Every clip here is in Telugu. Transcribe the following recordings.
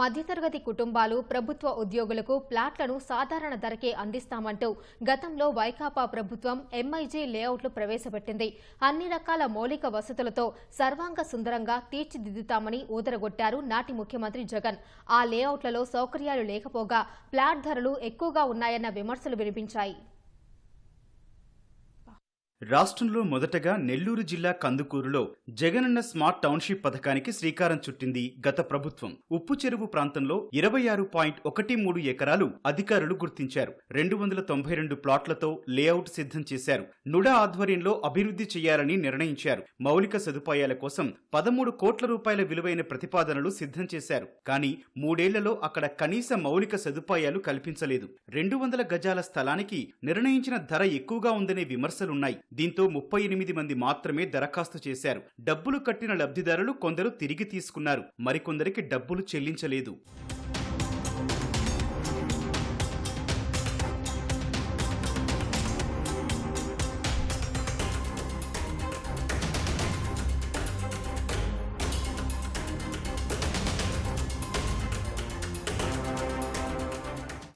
మధ్యతరగతి కుటుంబాలు ప్రభుత్వ ఉద్యోగులకు ప్లాట్లను సాధారణ ధరకే అందిస్తామంటూ గతంలో వైకాపా ప్రభుత్వం ఎంఐజీ లేఅవుట్లు ప్రవేశపెట్టింది. అన్ని రకాల మౌలిక వసతులతో సర్వాంగ సుందరంగా తీర్చిదిద్దుతామని ఊదరగొట్టారు నాటి ముఖ్యమంత్రి జగన్. ఆ లేఅవుట్లలో సౌకర్యాలు లేకపోగా ప్లాట్ ధరలు ఎక్కువగా ఉన్నాయన్న విమర్శలు వినిపించాయి. రాష్ట్రంలో మొదటగా నెల్లూరు జిల్లా కందుకూరులో జగనన్న స్మార్ట్ టౌన్షిప్ పథకానికి శ్రీకారం చుట్టింది గత ప్రభుత్వం. ఉప్పు చెరువు ప్రాంతంలో ఇరవై ఆరు పాయింట్ ఒకటి మూడు ఎకరాలు అధికారులు గుర్తించారు. రెండు వందల తొంభై రెండు ప్లాట్లతో లేఅవుట్ సిద్ధం చేశారు. నుడా ఆధ్వర్యంలో అభివృద్ధి చేయాలని నిర్ణయించారు. మౌలిక సదుపాయాల కోసం పదమూడు కోట్ల రూపాయల విలువైన ప్రతిపాదనలు సిద్ధం చేశారు. కానీ మూడేళ్ళలో అక్కడ కనీస మౌలిక సదుపాయాలు కల్పించలేదు. రెండు వందల గజాల స్థలానికి నిర్ణయించిన ధర ఎక్కువగా ఉందనే విమర్శలున్నాయి. దీంతో ముప్పై ఎనిమిది మంది మాత్రమే దరఖాస్తు చేశారు. డబ్బులు కట్టిన లబ్ధిదారులు కొందరు తిరిగి తీసుకున్నారు. మరికొందరికి డబ్బులు చెల్లించలేదు.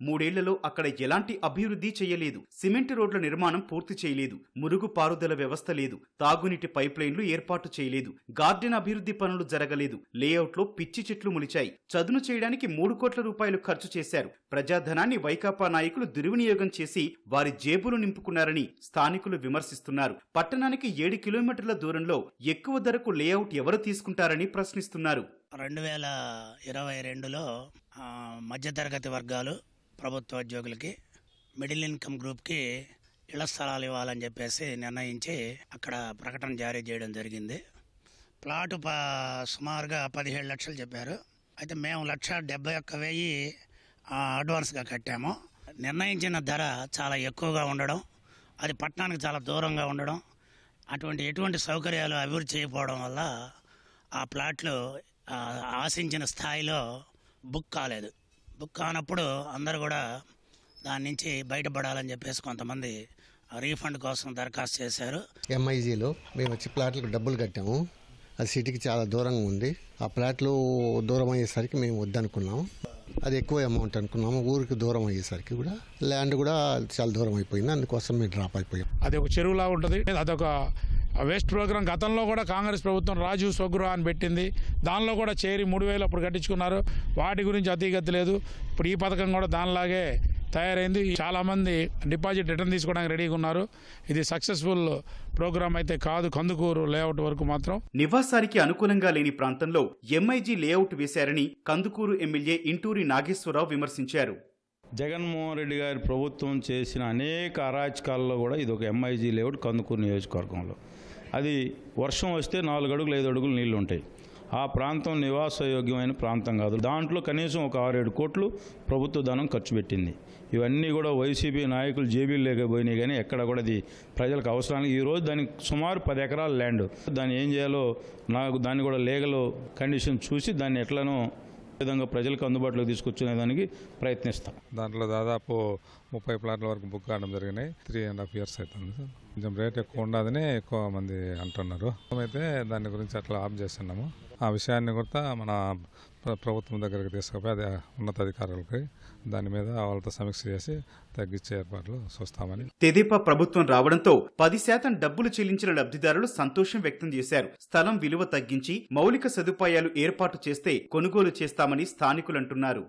మూడేళ్ళలో అక్కడ ఎలాంటి అభివృద్ధి చేయలేదు. సిమెంట్ రోడ్ల నిర్మాణం పూర్తి చేయలేదు. మురుగు పారుదల వ్యవస్థ లేదు. తాగునీటి పైప్లైన్లు ఏర్పాటు చేయలేదు. గార్డెన్ అభివృద్ధి పనులు జరగలేదు. లేఅవుట్లో పిచ్చి చెట్లు ములిచాయి. చదును చేయడానికి మూడు కోట్ల రూపాయలు ఖర్చు చేశారు. ప్రజాధనాన్ని వైకాపా నాయకులు దుర్వినియోగం చేసి వారి జేబులు నింపుకున్నారని స్థానికులు విమర్శిస్తున్నారు. పట్టణానికి ఏడు కిలోమీటర్ల దూరంలో ఎక్కువ ధరకు లేఅవుట్ ఎవరు తీసుకుంటారని ప్రశ్నిస్తున్నారు. రెండు వేల ఇరవై రెండులో మధ్యతరగతి వర్గాలు ప్రభుత్వ ఉద్యోగులకి మిడిల్ ఇన్కమ్ గ్రూప్కి ఇళ్ళ స్థలాలు ఇవ్వాలని చెప్పేసి నిర్ణయించి అక్కడ ప్రకటన జారీ చేయడం జరిగింది. ప్లాటు పా సుమారుగా పదిహేడు లక్షలు చెప్పారు. అయితే మేము లక్ష డెబ్బై ఒక్క వెయ్యి అడ్వాన్స్గా కట్టాము. నిర్ణయించిన ధర చాలా ఎక్కువగా ఉండడం అది పట్టణానికి చాలా దూరంగా ఉండడం అటువంటి ఎటువంటి సౌకర్యాలు అభివృద్ధి చేయకపోవడం వల్ల ఆ ప్లాట్లు ఆశించిన స్థాయిలో బుక్ కాలేదు. బుక్ కానప్పుడు అందరూ కూడా దాని నుంచి బయటపడాలని చెప్పేసి కొంతమంది రీఫండ్ కోసం దరఖాస్తు చేశారు. ఎంఐజీలో మేము వచ్చి ప్లాట్లకు డబ్బులు కట్టాము. అది సిటీకి చాలా దూరంగా ఉంది. ఆ ప్లాట్లు దూరం అయ్యేసరికి మేము వద్దనుకున్నాము. అది ఎక్కువ అమౌంట్ అనుకున్నాము. ఊరికి దూరం అయ్యేసరికి కూడా ల్యాండ్ కూడా చాలా దూరం అయిపోయింది. అందుకోసం మేము డ్రాప్ అయిపోయాం. అది ఒక చెరువులా ఉంటుంది. అదొక వేస్ట్ ప్రోగ్రాం గతంలో కూడా కాంగ్రెస్ ప్రభుత్వం రాజు స్వగృహ అని పెట్టింది. దానిలో కూడా చేరి మూడు వేలు అప్పుడు కట్టించుకున్నారు. వాటి గురించి అతీగతి లేదు. ఇప్పుడు ఈ పథకం కూడా దానిలాగే తయారైంది. చాలామంది డిపాజిట్ రిటర్న్ తీసుకోవడానికి రెడీగా ఉన్నారు. ఇది సక్సెస్ఫుల్ ప్రోగ్రామ్ అయితే కాదు. కందుకూరు లేఅవుట్ వరకు మాత్రం. నివాసానికి అనుకూలంగా లేని ప్రాంతంలో ఎంఐజీ లేఅవుట్ వేశారని కందుకూరు ఎమ్మెల్యే ఇంటూరి నాగేశ్వరరావు విమర్శించారు. జగన్మోహన్ రెడ్డి గారి ప్రభుత్వం చేసిన అనేక అరాచకాల్లో కూడా ఇది ఒక ఎంఐజీ లేఅవుట్ కందుకూరు నియోజకవర్గంలో. అది వర్షం వస్తే నాలుగు అడుగులు ఐదు అడుగులు నీళ్ళు ఉంటాయి. ఆ ప్రాంతం నివాసయోగ్యమైన ప్రాంతం కాదు. దాంట్లో కనీసం ఒక ఆరేడు కోట్లు ప్రభుత్వ ధనం ఖర్చు పెట్టింది. ఇవన్నీ కూడా వైసీపీ నాయకులు జేబీలు లేకపోయినాయి కానీ ఎక్కడ కూడా అది ప్రజలకు అవసరానికి ఈరోజు దానికి సుమారు పది ఎకరాల ల్యాండ్. దాన్ని ఏం చేయాలో నాకు దాన్ని కూడా లీగల్ కండిషన్ చూసి దాన్ని ఎట్లనో విధంగా ప్రజలకు అందుబాటులోకి తీసుకొచ్చునే దానికి ప్రయత్నిస్తాం. దాంట్లో దాదాపు ముప్పై ప్లాట్ల వరకు బుక్ కావడం జరిగినాయి. త్రీ అండ్ హాఫ్ ఇయర్స్ అవుతుంది. కొంచెం రేట్ ఎక్కువ ఉండదని ఎక్కువ మంది అంటున్నారు. అయితే దాని గురించి అట్లా ఆఫ్ చేస్తున్నాము. ఆ విషయాన్ని కూడా మన ప్రభుత్వం దగ్గరికి తీసుకుపోయి అది ఉన్నతాధికారులకి దాని మీద వాళ్ళతో సమీక్ష చేసి తగ్గించే ఏర్పాట్లు చూస్తామని. తెదేపా ప్రభుత్వం రావడంతో పది శాతం డబ్బులు చెల్లించిన లబ్ధిదారులు సంతోషం వ్యక్తం చేశారు. స్థలం విలువ తగ్గించి మౌలిక సదుపాయాలు ఏర్పాటు చేస్తే కొనుగోలు చేస్తామని స్థానికులంటున్నారు.